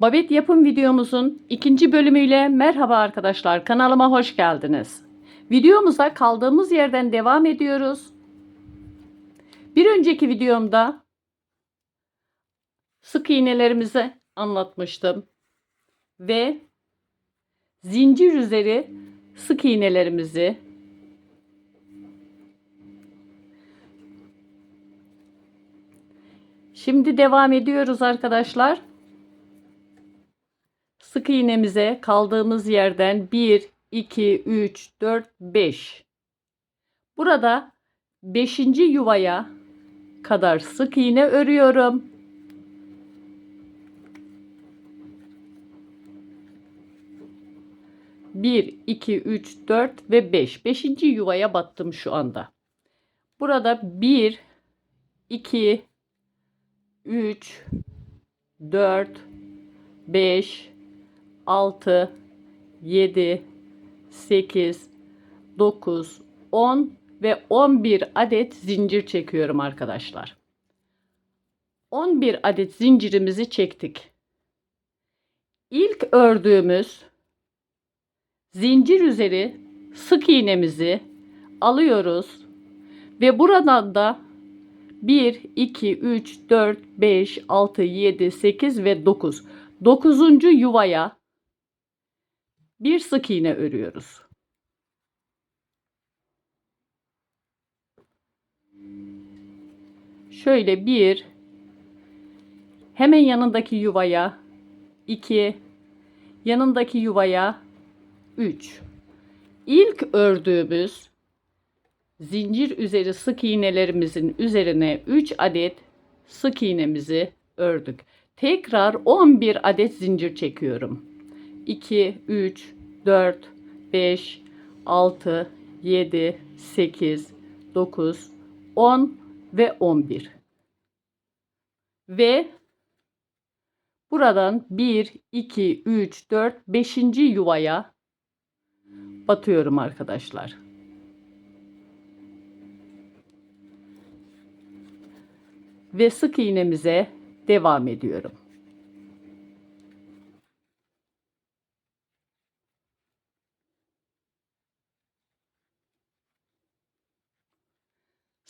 Babet yapım videomuzun ikinci bölümüyle merhaba arkadaşlar kanalıma hoş geldiniz. Videomuza kaldığımız yerden devam ediyoruz. Bir önceki videomda sık iğnelerimizi anlatmıştım ve zincir üzeri sık iğnelerimizi Şimdi devam ediyoruz arkadaşlar. Sık iğnemize kaldığımız yerden 1, 2, 3, 4, 5. Burada 5. yuvaya kadar sık iğne örüyorum. Bir, iki, üç, dört ve beş. Beşinci yuvaya battım şu anda. Burada bir, iki, üç, dört, beş, 6, 7, 8, 9, 10 ve 11 adet zincir çekiyorum arkadaşlar. 11 adet zincirimizi çektik. İlk ördüğümüz zincir üzeri sık iğnemizi alıyoruz ve buradan da 1, 2, 3, 4, 5, 6, 7, 8 ve 9. 9. yuvaya bir sık iğne örüyoruz. Şöyle bir hemen yanındaki yuvaya 2 yanındaki yuvaya 3 İlk ördüğümüz zincir üzeri sık iğnelerimizin üzerine 3 adet sık iğnemizi ördük. Tekrar 11 adet zincir çekiyorum. 2, 3, 4, 5, 6, 7, 8, 9, 10 ve 11. Ve buradan 1, 2, 3, 4, 5. yuvaya batıyorum arkadaşlar. Ve sık iğnemize devam ediyorum.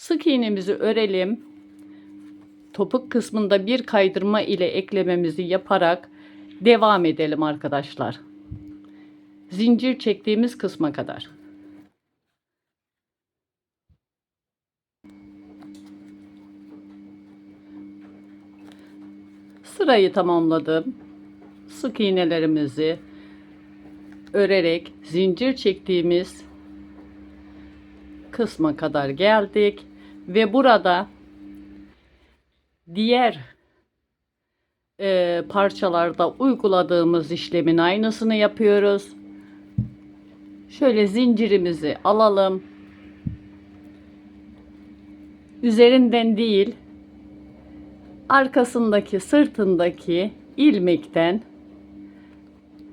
Sık iğnemizi örelim. Topuk kısmında bir kaydırma ile eklememizi yaparak devam edelim arkadaşlar. Zincir çektiğimiz kısma kadar. Sırayı tamamladım. Sık iğnelerimizi örerek zincir çektiğimiz kısma kadar geldik ve burada diğer e, parçalarda uyguladığımız işlemin aynısını yapıyoruz. Şöyle zincirimizi alalım. Üzerinden değil, arkasındaki sırtındaki ilmekten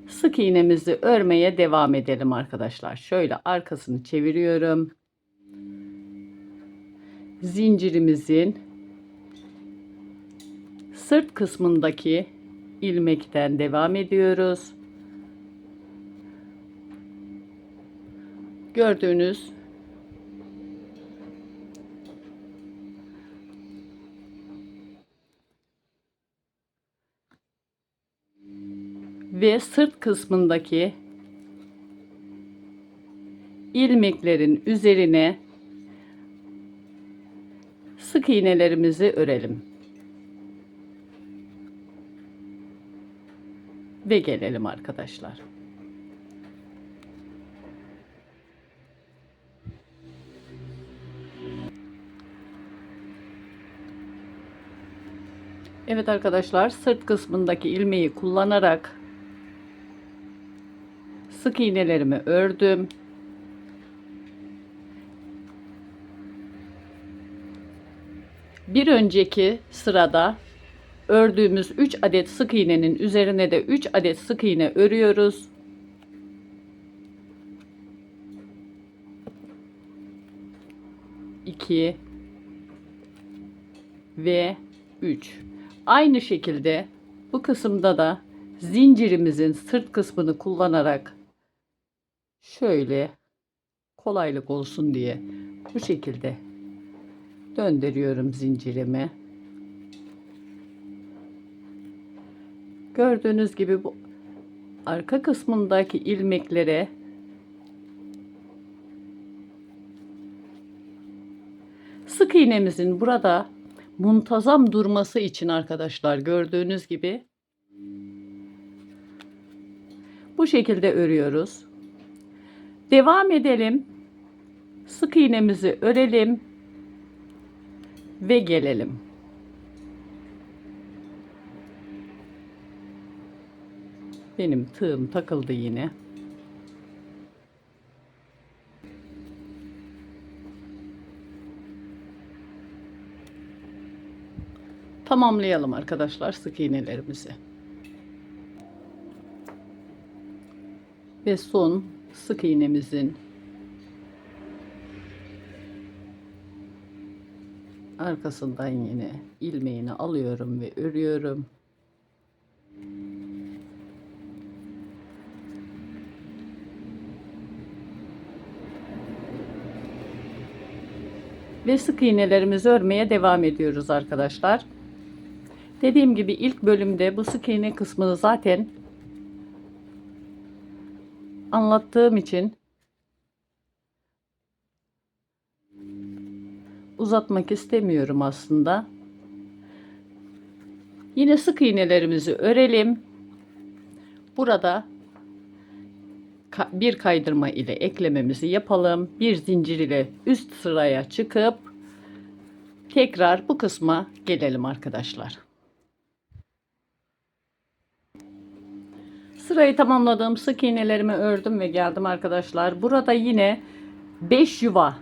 sık iğnemizi örmeye devam edelim arkadaşlar. Şöyle arkasını çeviriyorum. Zincirimizin sırt kısmındaki ilmekten devam ediyoruz. Gördüğünüz ve sırt kısmındaki ilmeklerin üzerine sık iğnelerimizi örelim. Ve gelelim arkadaşlar. Evet arkadaşlar sırt kısmındaki ilmeği kullanarak sık iğnelerimi ördüm. Bir önceki sırada ördüğümüz 3 adet sık iğnenin üzerine de 3 adet sık iğne örüyoruz. İki ve 3. Aynı şekilde bu kısımda da zincirimizin sırt kısmını kullanarak şöyle kolaylık olsun diye bu şekilde döndürüyorum zincirimi. Gördüğünüz gibi bu arka kısmındaki ilmeklere sık iğnemizin burada muntazam durması için arkadaşlar gördüğünüz gibi bu şekilde örüyoruz. Devam edelim. Sık iğnemizi örelim ve gelelim. Benim tığım takıldı yine. Tamamlayalım arkadaşlar sık iğnelerimizi. Ve son sık iğnemizin arkasından yine ilmeğini alıyorum ve örüyorum. Ve sık iğnelerimizi örmeye devam ediyoruz arkadaşlar. Dediğim gibi ilk bölümde bu sık iğne kısmını zaten anlattığım için uzatmak istemiyorum aslında. Yine sık iğnelerimizi örelim. Burada bir kaydırma ile eklememizi yapalım. Bir zincir ile üst sıraya çıkıp tekrar bu kısma gelelim arkadaşlar. Sırayı tamamladım. Sık iğnelerimi ördüm ve geldim arkadaşlar. Burada yine 5 yuva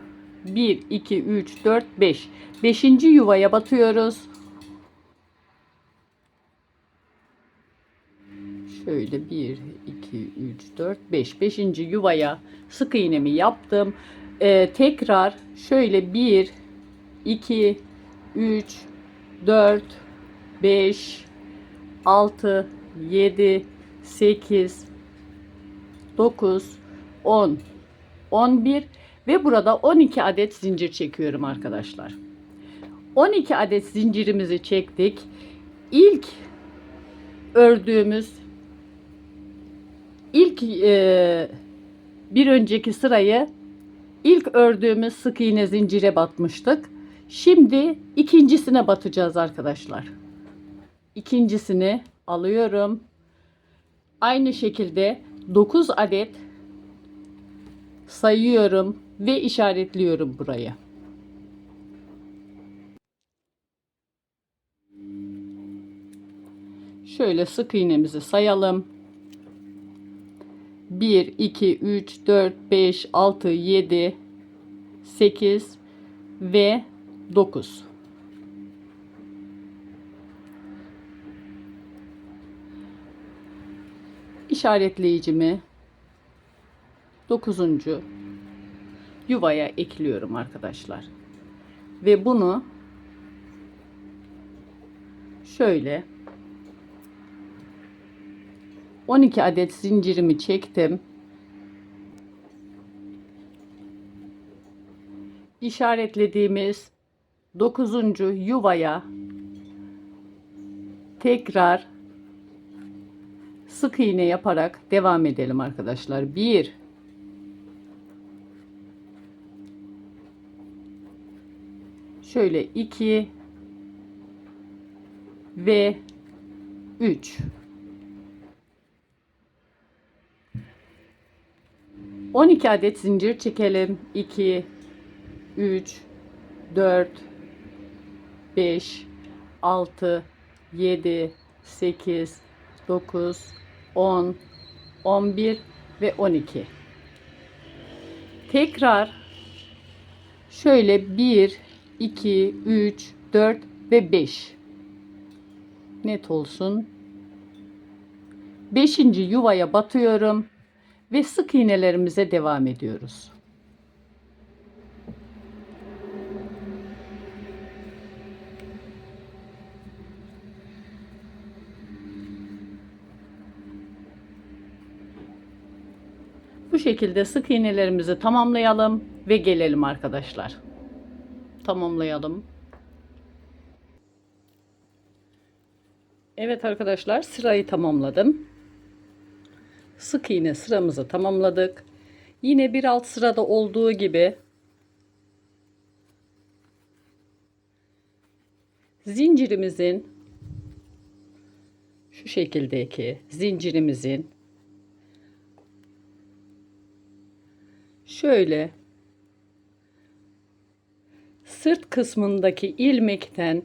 1, 2, 3, 4, 5. 5. yuvaya batıyoruz. Şöyle 1, 2, 3, 4, 5. 5. yuvaya sık iğnemi yaptım. Ee, tekrar şöyle 1, 2, 3, 4, 5, 6, 7, 8, 9, 10, 11 ve burada 12 adet zincir çekiyorum arkadaşlar. 12 adet zincirimizi çektik. İlk ördüğümüz ilk e, bir önceki sırayı ilk ördüğümüz sık iğne zincire batmıştık. Şimdi ikincisine batacağız arkadaşlar. İkincisini alıyorum. Aynı şekilde 9 adet sayıyorum ve işaretliyorum burayı. Şöyle sık iğnemizi sayalım. 1, 2, 3, 4, 5, 6, 7, 8 ve 9. işaretleyicimi 9. yuvaya ekliyorum arkadaşlar. Ve bunu şöyle 12 adet zincirimi çektim. İşaretlediğimiz 9. yuvaya tekrar sık iğne yaparak devam edelim arkadaşlar. 1 Şöyle 2 ve 3 12 adet zincir çekelim. 2 3 4 5 6 7 8 9 10, 11 ve 12. Tekrar şöyle 1, 2, 3, 4 ve 5. Net olsun. 5. yuvaya batıyorum ve sık iğnelerimize devam ediyoruz. Bu şekilde sık iğnelerimizi tamamlayalım ve gelelim arkadaşlar. Tamamlayalım. Evet arkadaşlar sırayı tamamladım. Sık iğne sıramızı tamamladık. Yine bir alt sırada olduğu gibi zincirimizin şu şekildeki zincirimizin şöyle sırt kısmındaki ilmekten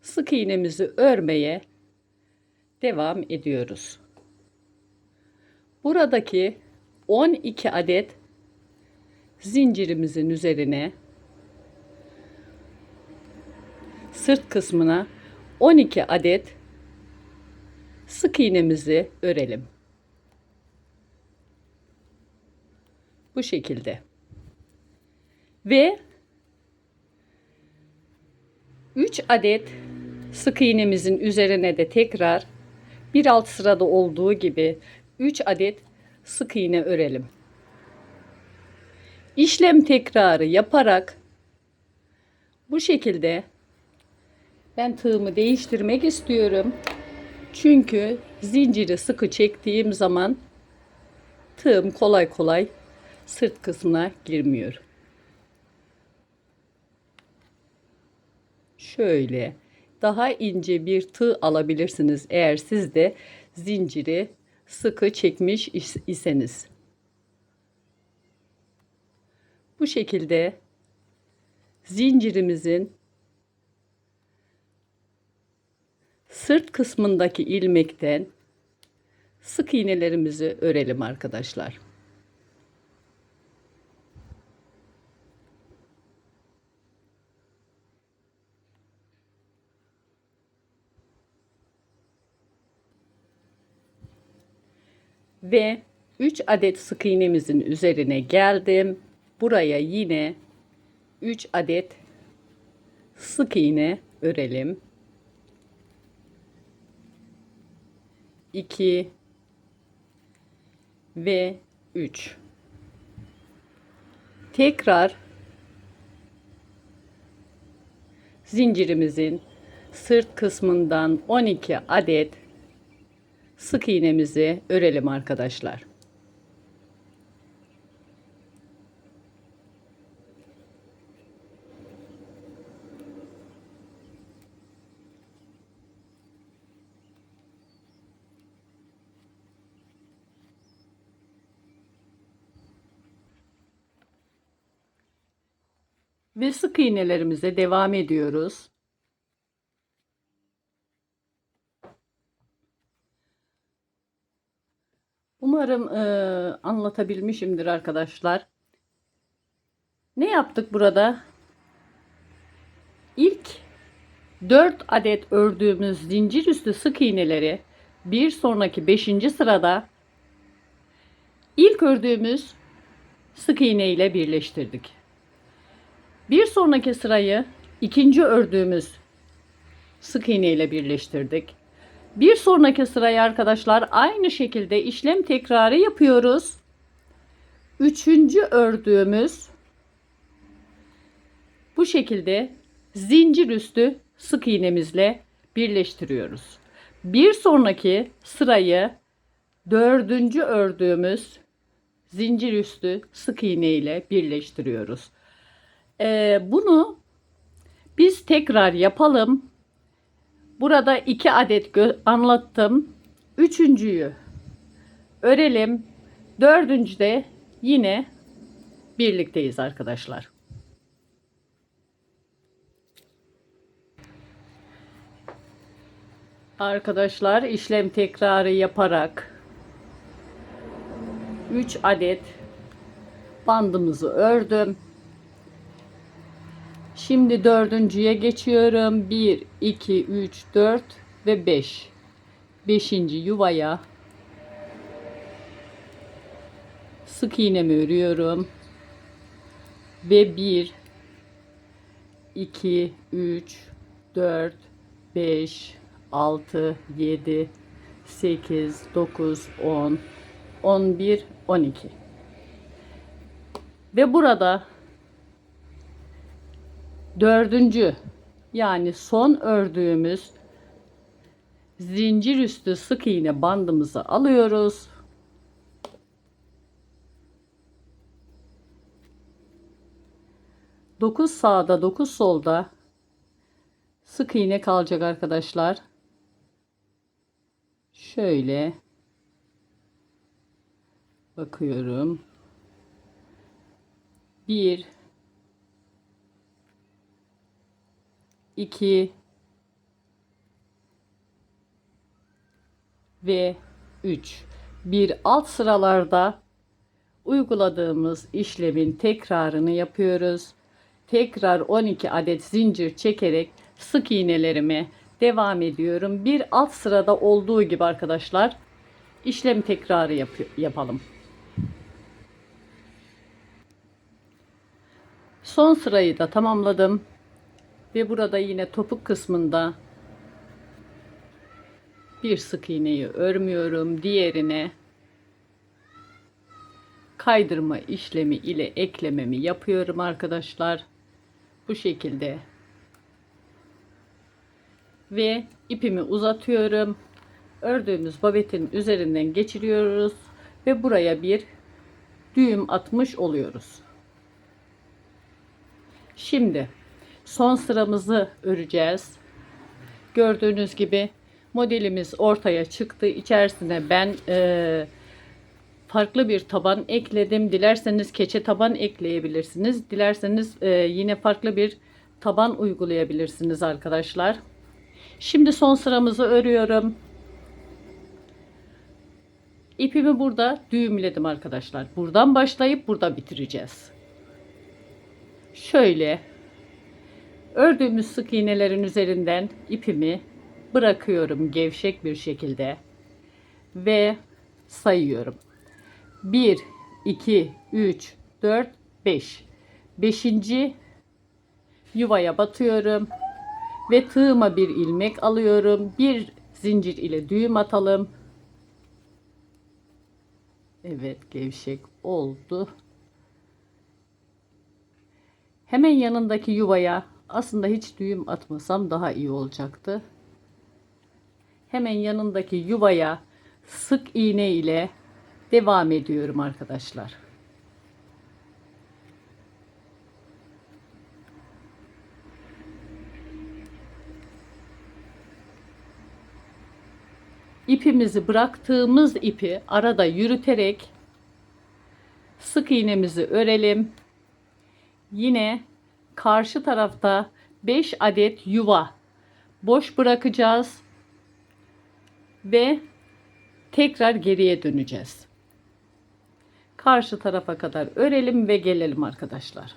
sık iğnemizi örmeye devam ediyoruz. Buradaki 12 adet zincirimizin üzerine sırt kısmına 12 adet sık iğnemizi örelim. Bu şekilde. Ve 3 adet sık iğnemizin üzerine de tekrar bir alt sırada olduğu gibi 3 adet sık iğne örelim. İşlem tekrarı yaparak bu şekilde ben tığımı değiştirmek istiyorum. Çünkü zinciri sıkı çektiğim zaman tığım kolay kolay sırt kısmına girmiyor. Şöyle daha ince bir tığ alabilirsiniz eğer siz de zinciri sıkı çekmiş is- iseniz. Bu şekilde zincirimizin sırt kısmındaki ilmekten sık iğnelerimizi örelim arkadaşlar. Ve 3 adet sık iğnemizin üzerine geldim. Buraya yine 3 adet sık iğne örelim. 2 ve 3. Tekrar zincirimizin sırt kısmından 12 adet sık iğnemizi örelim arkadaşlar. Ve sık iğnelerimize devam ediyoruz. Umarım e, anlatabilmişimdir arkadaşlar. Ne yaptık burada? İlk 4 adet ördüğümüz zincir üstü sık iğneleri bir sonraki 5. sırada ilk ördüğümüz sık iğne ile birleştirdik. Bir sonraki sırayı ikinci ördüğümüz sık iğne ile birleştirdik. Bir sonraki sırayı arkadaşlar aynı şekilde işlem tekrarı yapıyoruz. Üçüncü ördüğümüz bu şekilde zincir üstü sık iğnemizle birleştiriyoruz. Bir sonraki sırayı dördüncü ördüğümüz zincir üstü sık iğne ile birleştiriyoruz. Ee, bunu biz tekrar yapalım. Burada iki adet anlattım. Üçüncüyü örelim. Dördüncüde yine birlikteyiz arkadaşlar. Arkadaşlar işlem tekrarı yaparak 3 adet bandımızı ördüm. Şimdi dördüncüye geçiyorum. 1, 2, 3, 4 ve 5. Beşinci yuvaya sık iğnemi örüyorum. Ve 1, 2, 3, 4, 5, 6, 7, 8, 9, 10, 11, 12. Ve burada dördüncü yani son ördüğümüz zincir üstü sık iğne bandımızı alıyoruz. Dokuz sağda, dokuz solda sık iğne kalacak arkadaşlar. Şöyle bakıyorum. Bir, iki ve 3. Bir alt sıralarda uyguladığımız işlemin tekrarını yapıyoruz. Tekrar 12 adet zincir çekerek sık iğnelerime devam ediyorum. Bir alt sırada olduğu gibi arkadaşlar işlem tekrarı yapı- yapalım. Son sırayı da tamamladım. Ve burada yine topuk kısmında bir sık iğneyi örmüyorum. Diğerine kaydırma işlemi ile eklememi yapıyorum arkadaşlar. Bu şekilde. Ve ipimi uzatıyorum. Ördüğümüz babetin üzerinden geçiriyoruz ve buraya bir düğüm atmış oluyoruz. Şimdi son sıramızı öreceğiz. Gördüğünüz gibi modelimiz ortaya çıktı. İçerisine ben e, farklı bir taban ekledim. Dilerseniz keçe taban ekleyebilirsiniz. Dilerseniz e, yine farklı bir taban uygulayabilirsiniz arkadaşlar. Şimdi son sıramızı örüyorum. İpimi burada düğümledim arkadaşlar. Buradan başlayıp burada bitireceğiz. Şöyle ördüğümüz sık iğnelerin üzerinden ipimi bırakıyorum gevşek bir şekilde ve sayıyorum. 1 2 3 4 5 5. yuvaya batıyorum ve tığıma bir ilmek alıyorum. Bir zincir ile düğüm atalım. Evet gevşek oldu. Hemen yanındaki yuvaya aslında hiç düğüm atmasam daha iyi olacaktı. Hemen yanındaki yuvaya sık iğne ile devam ediyorum arkadaşlar. İpimizi bıraktığımız ipi arada yürüterek sık iğnemizi örelim. Yine karşı tarafta 5 adet yuva boş bırakacağız ve tekrar geriye döneceğiz. Karşı tarafa kadar örelim ve gelelim arkadaşlar.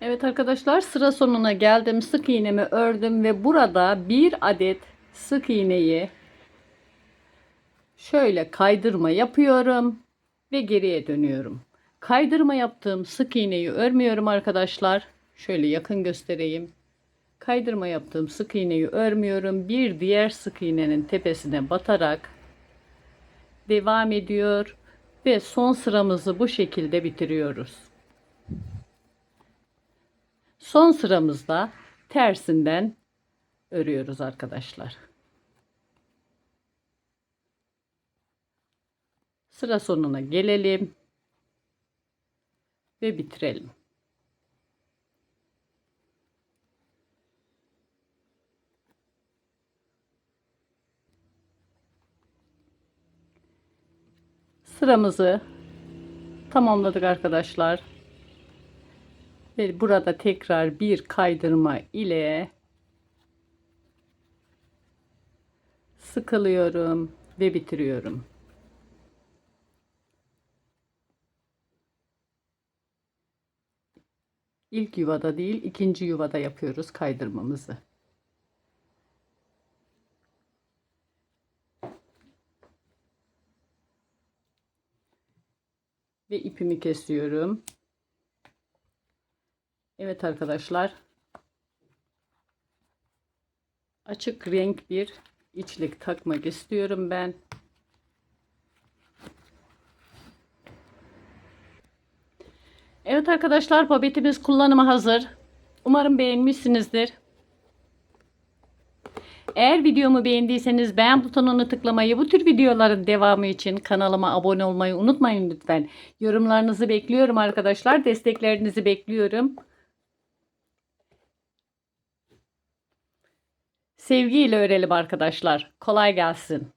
Evet arkadaşlar sıra sonuna geldim. Sık iğnemi ördüm ve burada bir adet sık iğneyi şöyle kaydırma yapıyorum ve geriye dönüyorum. Kaydırma yaptığım sık iğneyi örmüyorum arkadaşlar. Şöyle yakın göstereyim. Kaydırma yaptığım sık iğneyi örmüyorum. Bir diğer sık iğnenin tepesine batarak devam ediyor ve son sıramızı bu şekilde bitiriyoruz. Son sıramızda tersinden örüyoruz arkadaşlar. Sıra sonuna gelelim ve bitirelim. Sıramızı tamamladık arkadaşlar. Ve burada tekrar bir kaydırma ile sıkılıyorum ve bitiriyorum. İlk yuvada değil, ikinci yuvada yapıyoruz kaydırmamızı. Ve ipimi kesiyorum. Evet arkadaşlar. Açık renk bir içlik takmak istiyorum ben. Evet arkadaşlar babetimiz kullanıma hazır. Umarım beğenmişsinizdir. Eğer videomu beğendiyseniz beğen butonunu tıklamayı, bu tür videoların devamı için kanalıma abone olmayı unutmayın lütfen. Yorumlarınızı bekliyorum arkadaşlar. Desteklerinizi bekliyorum. Sevgiyle örelim arkadaşlar. Kolay gelsin.